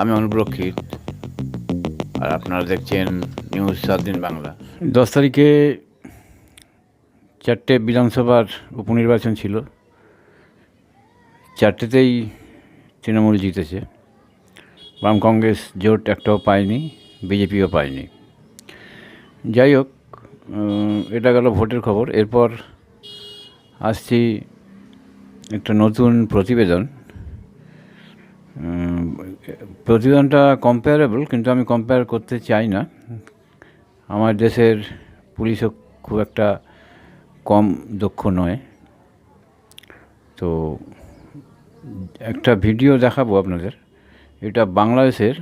আমি অনুপ্রক্ষিত আর আপনারা দেখছেন নিউজ সাত দিন বাংলা। দশ তারিখে চারটে বিধানসভার উপনির্বাচন ছিল। চারটেতেই তৃণমূল জিতেছে। বাম কংগ্রেস জোট একটাও পায়নি, বিজেপিও পায়নি। যাই হোক এটা গেল ভোটের খবর। এরপর আসছি একটা নতুন প্রতিবেদন। প্রতিবেদনটা কম্পেয়ারেবল কিন্তু আমি কম্পেয়ার করতে চাই না। আমার দেশের পুলিশও খুব একটা কম দক্ষ নয়। তো একটা ভিডিও দেখাবো আপনাদের। এটা বাংলাদেশের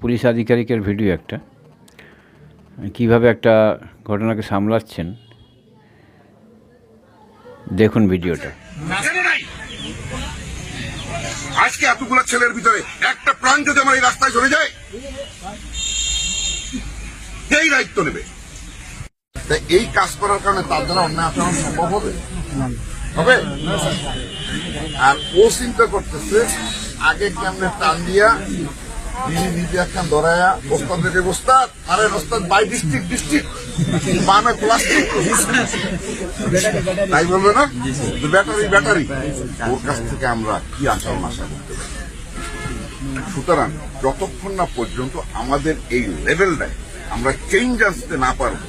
পুলিশ আধিকারিকের ভিডিও একটা। কীভাবে একটা ঘটনাকে সামলাচ্ছেন। দেখুন ভিডিওটা। আজকে এতগুলো ছেলের ভিতরে একটা প্রাণ যদি আমার এই রাস্তায় চলে যায়, এই দায়িত্ব নেবে। এই কাজ করার কারণে তার দ্বারা অন্যায় আচরণ সম্ভব হবে? হবে? আর ও চিন্তা করতেছে, আগে কেমনে টান দিয়া বিড়ি নিজে একখান ধরায়া ওস্তাদের ওস্তাদ আরে ওস্তাদ বাই ডিস্ট্রিক্ট ডিস্ট্রিক্ট মানে প্লাস্টিক তাই বলবে না? ব্যাটারি ব্যাটারি ওর কাছ থেকে আমরা কি আচরণ আশা করতে পারি? সুতরাং যতক্ষণ না পর্যন্ত আমাদের এই লেভেলটায় আমরা চেঞ্জ আসতে না পারব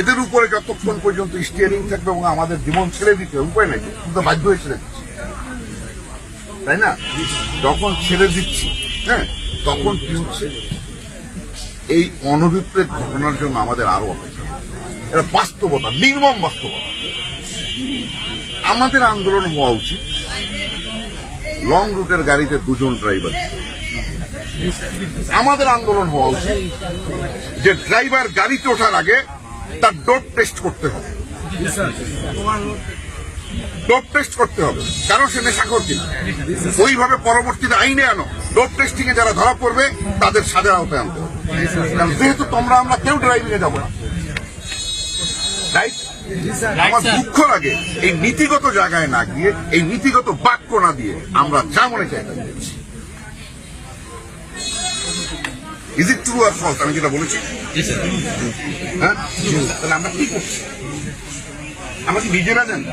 এদের উপরে যতক্ষণ পর্যন্ত স্টিয়ারিং থাকবে এবং আমাদের জীবন ছেড়ে দিতে উপায় নাই কিন্তু বাধ্য হয়ে ছেড়ে দিচ্ছি। তাই না? যখন ছেড়ে দিচ্ছি হ্যাঁ তখন কি হচ্ছে? এই অনভিপ্রেত ঘটনার জন্য আমাদের আরও অপেক্ষা। এটা বাস্তবতা, নির্মম বাস্তবতা। আমাদের আন্দোলন হওয়া উচিত। লং রুটের গাড়িতে দুজন ড্রাইভার। আমাদের আন্দোলন হওয়া উচিত যে ড্রাইভার গাড়িতে ওঠার আগে তার ডোপ টেস্ট করতে হবে। ডোপ টেস্ট করতে হবে। কারণ সে নেশাখোর কিনা? ওইভাবে পরবর্তীতে আইনে আনো। ডোপ টেস্টিং এ যারা ধরা পড়বে, তাদের সাজার আওতায় আনতে হবে। যেহেতু তোমরা, আমরা কেউ ড্রাইভিং এ যাব না। রাইট আমার দুঃখ লাগে। এই নীতিগত জায়গায় না গিয়ে এই নীতিগত বাক্য না দিয়ে আমরা যা মনে চাই ইজ ইট ট্রু আর ফলস আমি যেটা বলেছি। হ্যাঁ? তাহলে আমরা কি করছি? আমরা কি নিজেরা জানি?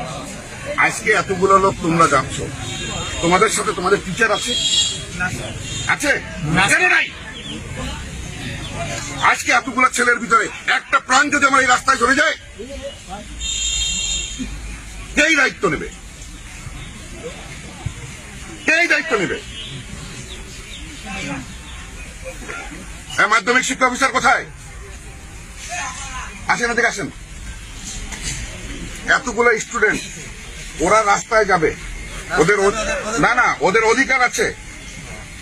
আজকে এতগুলো লোক তোমরা যাচ্ছ তোমাদের সাথে তোমাদের টিচার আছে? আছে? জানে নাই? আজকে এতগুলো ছেলের ভিতরে একটা প্রাণ যদি আমার এই রাস্তায় চলে যায় এই দায়িত্ব নেবে? এই দায়িত্ব নেবে? হ্যাঁ, মাধ্যমিক শিক্ষা অফিসার কোথায়? আসেন এদিকে আসেন। এতগুলো স্টুডেন্ট ওরা রাস্তায় যাবে। ওদের না না ওদের অধিকার আছে।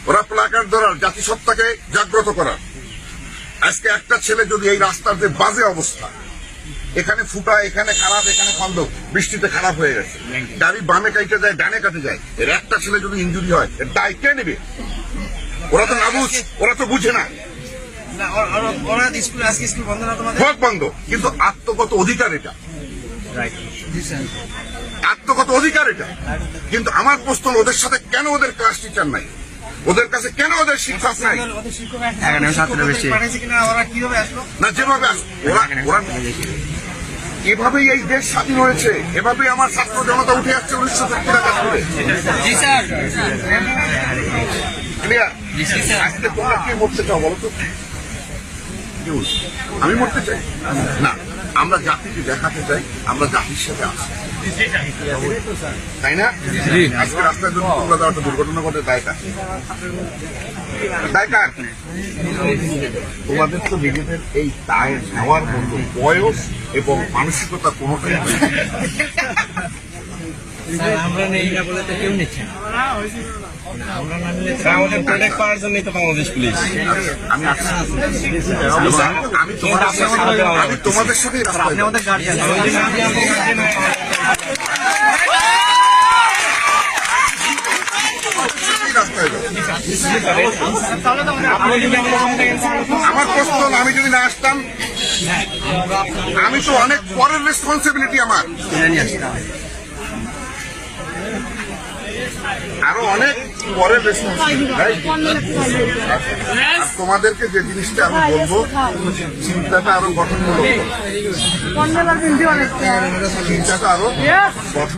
ওরা প্লাকার ধরার জাতিসত্তাকে জাগ্রত করার। আজকে একটা ছেলে যদি এই রাস্তার যে বাজে অবস্থা এখানে ফুটা এখানে খারাপ এখানে খন্দ বৃষ্টিতে খারাপ হয়ে গেছে। গাড়ি বামে কাইতে যায় ডানে কাটে যায়। এর একটা ছেলে যদি ইঞ্জুরি হয় এর দায় কে নেবে? ওরা তো না বুঝ ওরা তো বুঝে না। বন্ধ হোক কিন্তু আত্মগত অধিকার এটা। আত্মগত অধিকার এটা। কিন্তু আমার প্রশ্ন ওদের সাথে কেন ওদের ক্লাস টিচার নাই? ওদের কাছে কেন ওদের শিক্ষক নাই? ওদের শিক্ষক এখানে ছাত্র বেশি। পাঠাইছে কিনা ওরা কীভাবে আসলো? না যেভাবে আস- ওরা ওরা এভাবেই এই দেশ স্বাধীন হয়েছে। এভাবেই আমার ছাত্র জনতা উঠে আসছে উনিশশো সত্তর কাজ করে আজকে তোমরা কে মরতে চাও বলো তো? আমি মরতে চাই। না আমরা জাতিকে দেখাতে চাই আমরা জাতির সাথে আছি। তাই না? আজকে রাস্তায় যদি তোমরা যাওয়া একটা দুর্ঘটনা ঘটে দায় কার দায় কার তোমাদের তো নিজেদের এই দায় নেওয়ার মতো বয়স এবং মানসিকতা কোনোটাই। আমরা নেই না বলে তো কেউ নিচ্ছে না। আমাদের প্রোটেক্ট পাওয়ার জন্যই তো বাংলাদেশ পুলিশ। আমি আমি তোমাদের সাথে আমি তোমাদের সাথে রাস্তায় যাব। রাস্তায় যাব। আমার প্রশ্ন হলো, আমি যদি না আসতাম আমি তো অনেক পরের রেসপন্সিবিলিটি আমার। আরও অনেক পরে বেশি রাইট তোমাদেরকে যে জিনিসটা আমি বলব চিন্তাটা আরও গঠন করব চিন্তাটা আরও গঠন